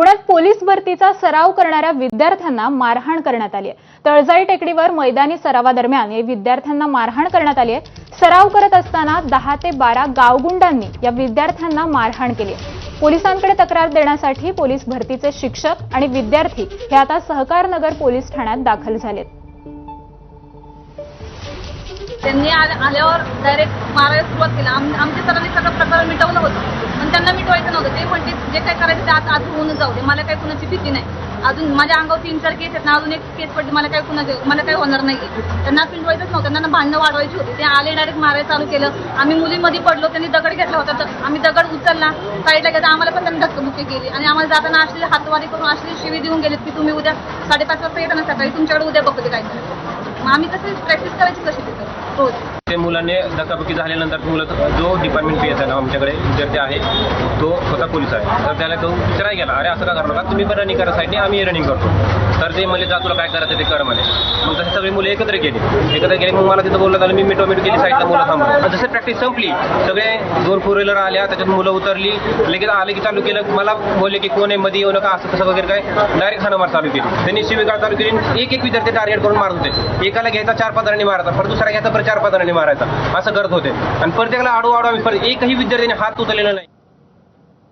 पुण्यात पोलीस भरतीचा सराव करणाऱ्या विद्यार्थ्यांना मारहाण करण्यात आली आहे. तळजाई टेकडीवर मैदानी सरावादरम्यान या विद्यार्थ्यांना मारहाण करण्यात आली आहे. सराव करत असताना दहा ते बारा गावगुंडांनी या विद्यार्थ्यांना मारहाण केली आहे. पोलिसांकडे तक्रार देण्यासाठी पोलीस भरतीचे शिक्षक आणि विद्यार्थी हे आता सहकारनगर पोलीस ठाण्यात दाखल झालेत. त्यांनी आल्यावर डायरेक्ट मारायला सुरुवात केली. आमच्या सरांनी सगळं प्रकार मिटवलं. मिटवायचं नव्हतं ते जे काय करायचं ते आता आज होऊन जाऊ दे. मला काही कुणाची भीती नाही. अजून माझ्या अंगावर तीन चार केस आहेत ना अजून एक केस पडली मला काय कुणाचे मला काही होणार नाही त्यांना पिंडवायचंच नव्हतं. त्यांना भांडणं वाढवायची होती. ते आले डायरेक्ट मारायला चालू केलं. आम्ही मुलीमध्ये पडलो त्यांनी दगड घेतला होता. तर आम्ही दगड उचलला. साईडला गेला आम्हाला पण त्यांनी धक्काबुक्की केली. आणि आम्हाला जाताना अशी हातवारी करून अशी शिवी देऊन गेलेत की तुम्ही उद्या साडेपाच वाजता येताना सकाळी तुमच्याकडे उद्या बघते काय मग आम्ही कसे प्रॅक्टिस करायची कशी तिथं? रोज मुलांनी धक्काबुक्की झाल्यानंतर मुलं जो डिपार्टमेंट पी एस आहे ना आमच्याकडे विद्यार्थी आहे तो स्वतः पोलीस आहे. तर त्याला तो विचारायला गेला. अरे असं का करणार? तुम्ही पण रनिंग करा साईडने आम्ही रनिंग करतो. तर ते म्हणले जा तुला काय करायचं ते कर म्हणे. मग तसे सगळी मुलं एकत्र गेली. एकत्र गेली मग मला तिथं बोललं झालं मी मिटो मिटो गेली साईडला मुलं थांबून. जसं प्रॅक्टिस संपली सगळे दोन फोर व्हीलर आल्या त्याच्यात मुलं उतरली. लगेच आले की चालू केलं. मला बोलले की कोण आहे? मध्ये येऊ नका असं तसं वगैरे काय. डायरेक्ट खानामार चालू केली. त्यांनी शिवीगाळ चालू केली एक एक विद्यार्थी टार्गेट करून मारत होते. एकाला घ्यायचा चार पाच मारायचा. परत दुसरा घ्यायचा परत चार पाच मारायचा. असं करत होते. आणि प्रत्येकाला आडू आडू आम्ही परत एकही विद्यार्थ्याने हात उचललेला नाही.